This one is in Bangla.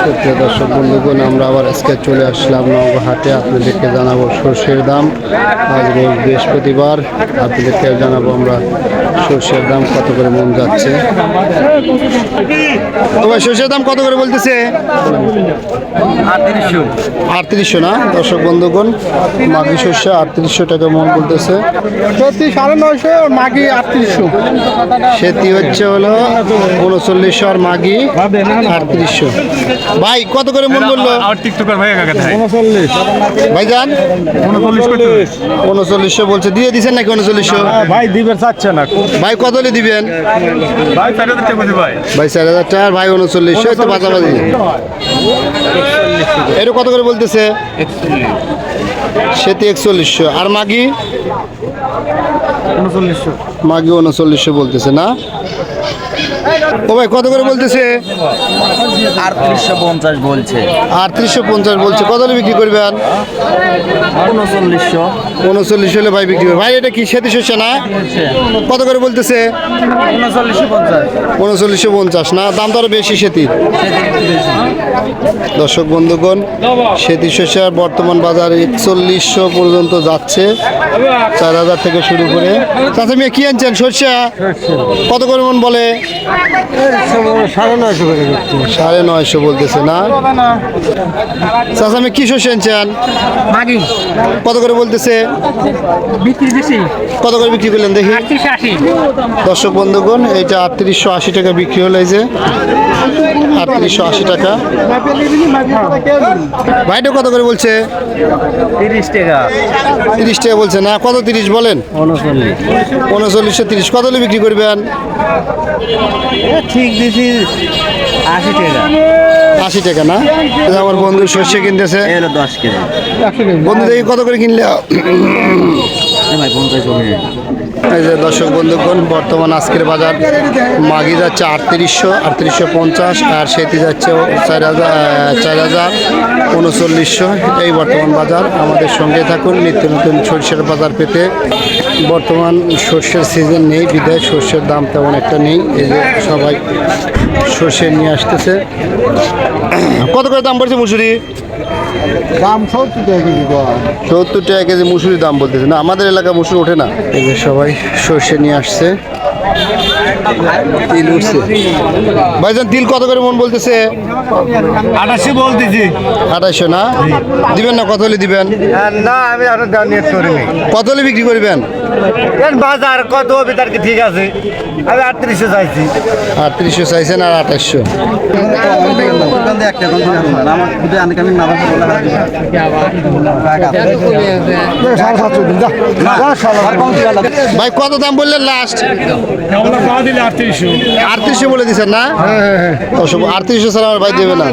সুপ্রিয় দর্শক বন্ধুগণ আমরা আবার আজকে চলে আসলাম নৌহাটে আপনাদেরকে জানাব সর্ষের দাম। আজ রোজ বৃহস্পতিবার। আপনাদেরকে জানাব আমরা সর্ষের দাম কত করে মন যাচ্ছে। তো ভাই সর্ষের দাম কত করে বলতেছে? আটত্রিশশো। না? দর্শক বন্ধুগণ মাঘি শস্য আটত্রিশশো টাকা মন বলতেছে। সত্যি সাড়ে নয়শো মাগি আটত্রিশশো। সেটি হচ্ছে হলো উনচল্লিশশো আর মাঘি আটত্রিশশো। ভাই কত করে মন বলল আর টিকটকার ভাই কাকা থাকে উনচল্লিশ। ভাইজান? উনচল্লিশ করতে উনচল্লিশশো বলছে দিয়ে দিছেন নাকি উনচল্লিশশো? ভাই দিবেন চাচ্ছে না। ভাই কত হলে দিবেন? ভাই চার হাজার টাকা দিতে ভাই। ভাই চার হাজার টাকা আর ভাই উনচল্লিশশো তো বাজাবাজি। এটা কত করে বলতেছে? সেটি একচল্লিশশো। আর মাগি? উনচল্লিশশো। মাগি উনচল্লিশশো বলতেছে না? ও ভাই কত করে বলতেছে? আটত্রিশশো পঞ্চাশ বলছে। আটত্রিশশো পঞ্চাশ বলছে। কত হলে বিক্রি করবেন? উনচল্লিশশো। উনচল্লিশ হলে ভাই বিক্রি করবে। ভাই এটা কি সেতি শস্য না? কত করে বলতেছে? উনচল্লিশশো পঞ্চাশ। না? দাম তো আরও বেশি সেতির দর্শক বন্ধুগণ সেতি শস্যের বর্তমান বাজার একচল্লিশশো পর্যন্ত যাচ্ছে। চার হাজার থেকে শুরু করে চাচা মিয়া কি আনছেন? সর্ষা কত করে মন বলে? সাড়ে নয়শো করে সাড়ে নয়শো বলতেছে না? চাচা আমি কি শস্য চান কত করে বলতেছে? কত করে বিক্রি করলেন দেখি? দর্শক বন্ধুগণ এইটা আটত্রিশশো আশি টাকা বিক্রি হলো এই যে। আটত্রিশশো আশি টাকা। ভাইটা কত করে বলছে? তিরিশ টাকা। তিরিশ টাকা বলছে না কত তিরিশ বলেন? উনচল্লিশশো তিরিশ কত বিক্রি করবেন? ঠিক দিছি আশি টাকা। আশি টাকা না? আমার বন্ধু শস্য কিনতেছে। দশ কেজি। বন্ধু দেখি কত করে কিনলে? ভাই পঞ্চাশ হবে এই যে দর্শক বন্ধুগণ, বর্তমান আজকের বাজার মাগি যাচ্ছে আটত্রিশশো আটত্রিশশো পঞ্চাশ, আর সেটি যাচ্ছে চার হাজার চার হাজার উনচল্লিশশো। এই বর্তমান বাজার। আমাদের সঙ্গে থাকুন নিত্য নতুন সর্ষের বাজার পেতে। বর্তমান সর্ষের সিজন নেই, বিদায়। সর্ষের দাম তেমন একটা নেই। এই যে সবাই সর্ষে নিয়ে আসতেছে। কত করে দাম পড়ছে মুসুরি? দাম সত্তর টাকা কেজি সত্তর টাকা কেজি মুসুরির দাম বলতেছে। না আমাদের এলাকা মুসুর ওঠে না। এই যে সবাই সর্ষে নিয়ে আসছে। তিল উঠছে। ভাইজান তিল কত করে মন বলতেছে? আটাশি বলতেছি। আঠাইশো না? দিবেন না? কত হলে দিবেন? না আমি আরও নিয়ত করিনি। কত হলে বিক্রি করবেন? বাজার কত হবে তার কি ঠিক আছে? আমি আটত্রিশে চাইছি। আটত্রিশশো চাইছেন আর আঠাশশো একটা আমার খুদে অনেক আমি না। দিন ভাই কত দাম বললেন লাস্ট দিলে আটত্রিশশো। আটত্রিশশো বলে দিচ্ছেন না? আটত্রিশশো ছাড়া আমার ভাই দেবে না।